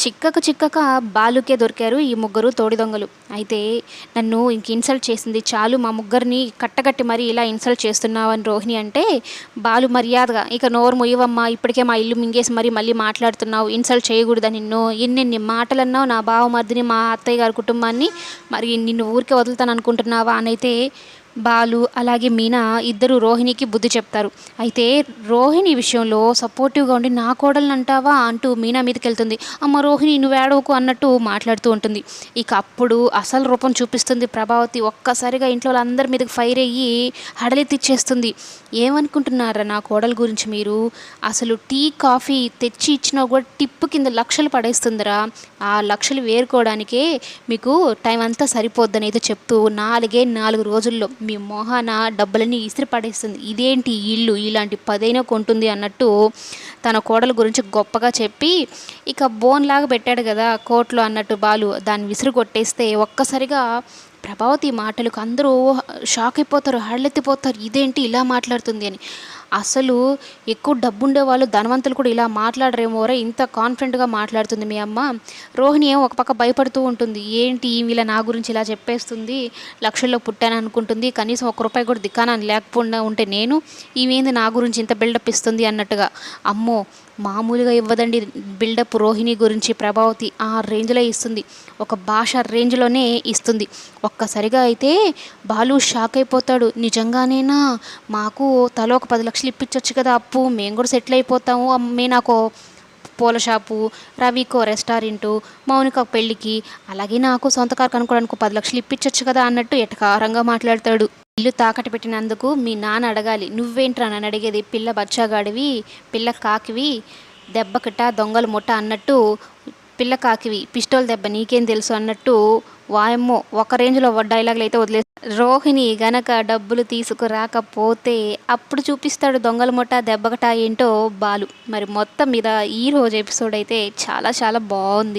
చిక్కక చిక్కక బాలుకే దొరికారు ఈ ముగ్గురు తోడి దొంగలు అయితే నన్ను ఇంక ఇన్సల్ట్ చేసింది చాలు మా ముగ్గురిని కట్టగట్టి మరీ ఇలా ఇన్సల్ట్ చేస్తున్నావని రోహిణి అంటే బాలు మర్యాదగా ఇక నోరు మొయ్యవమ్మా ఇప్పటికే మా ఇల్లు మింగేసి మరీ మళ్ళీ మాట్లాడుతున్నావు ఇన్సల్ట్ చేయకూడదని నిన్ను ఎన్నెన్ని మాటలు అన్నావు నా బావమర్దిని మా అత్తయ్య గారి కుటుంబాన్ని మరి నిన్ను ఊరికే వదులుతాను అనుకుంటున్నావా అని అయితే బాలు అలాగే మీనా ఇద్దరు రోహిణికి బుద్ధి చెప్తారు. అయితే రోహిణి విషయంలో సపోర్టివ్గా ఉండి నా కోడల్ని అంటావా అంటూ మీనా మీదకి వెళ్తుంది అమ్మ రోహిణి నువ్వు ఏడవకు అన్నట్టు మాట్లాడుతూ ఉంటుంది. ఇక అప్పుడు అసలు రూపం చూపిస్తుంది ప్రభావతి. ఒక్కసారిగా ఇంట్లో వాళ్ళందరి మీదకి ఫైర్ అయ్యి హడలెత్తిచ్చేస్తుంది. ఏమనుకుంటున్నారా నా కోడల గురించి మీరు? అసలు టీ కాఫీ తెచ్చి ఇచ్చినా కూడా టిప్పు కింద లక్షలు పడేస్తుందిరా. ఆ లక్షలు వేరుకోవడానికే మీకు టైం అంతా సరిపోద్దని అయితే చెప్తూ నాలుగే నాలుగు రోజుల్లో మీ మొహాన డబ్బులని ఇసిరి పడేస్తుంది. ఇదేంటి ఇల్లు? ఇలాంటి పదైనా కొంటుంది అన్నట్టు తన కోడల గురించి గొప్పగా చెప్పి ఇక బోన్ లాగా పెట్టాడు కదా కోట్లో అన్నట్టు బాలు. దాన్ని విసిరి కొట్టేస్తే ఒక్కసారిగా ప్రభావతి మాటలకు అందరూ షాక్ అయిపోతారు హళ్ళెత్తిపోతారు ఇదేంటి ఇలా మాట్లాడుతుంది అని. అసలు ఎక్కువ డబ్బుండే వాళ్ళు ధనవంతులు కూడా ఇలా మాట్లాడరేమోరే ఇంత కాన్ఫిడెంట్గా మాట్లాడుతుంది మీ అమ్మ. రోహిణి ఏమో ఒక పక్క భయపడుతూ ఉంటుంది ఏంటి ఇలా నా గురించి ఇలా చెప్పేస్తుంది లక్షల్లో పుట్టాను అనుకుంటుంది కనీసం ఒక రూపాయి కూడా దిక్కానని లేకపోకుండా ఉంటే నేను ఈమెంది నా గురించి ఇంత బిల్డప్ ఇస్తుంది అన్నట్టుగా. అమ్మో మామూలుగా ఇవ్వదండి. బిల్డప్ రోహిణి గురించి ప్రభావతి ఆ రేంజ్లో ఇస్తుంది. ఒక భాష రేంజ్లోనే ఇస్తుంది. ఒక్కసారిగా అయితే బాలు షాక్ అయిపోతాడు. నిజంగానేనా? మాకు తలో ఒక పది లక్షలు ఇప్పించవచ్చు కదా అప్పు. మేము కూడా సెటిల్ అయిపోతాము. మే నాకు పూల షాపు రవికో రెస్టారెంటు మౌనిక పెళ్ళికి అలాగే నాకు సొంత కారు కనుక్కోవడానికి పది లక్షలు ఇప్పించవచ్చు కదా అన్నట్టు ఎటకారంగా మాట్లాడతాడు. ఇల్లు తాకట్టు పెట్టినందుకు మీ నాన్న అడగాలి. నువ్వేంట్రా నన్ను అడిగేది? పిల్ల బచ్చాగాడివి పిల్ల కాకివి దెబ్బకిట దొంగల ముఠ అన్నట్టు పిల్ల కాకివి పిస్టోల్ దెబ్బ నీకేం తెలుసు అన్నట్టు వాయమ్మో ఒక రేంజ్లో డైలాగులు అయితే వదిలే రోహిణి గనక డబ్బులు తీసుకురాకపోతే అప్పుడు చూపిస్తాడు దొంగల ముఠ దెబ్బకట ఏంటో బాలు. మరి మొత్తం మీద ఈ రోజు ఎపిసోడ్ అయితే చాలా చాలా బాగుంది.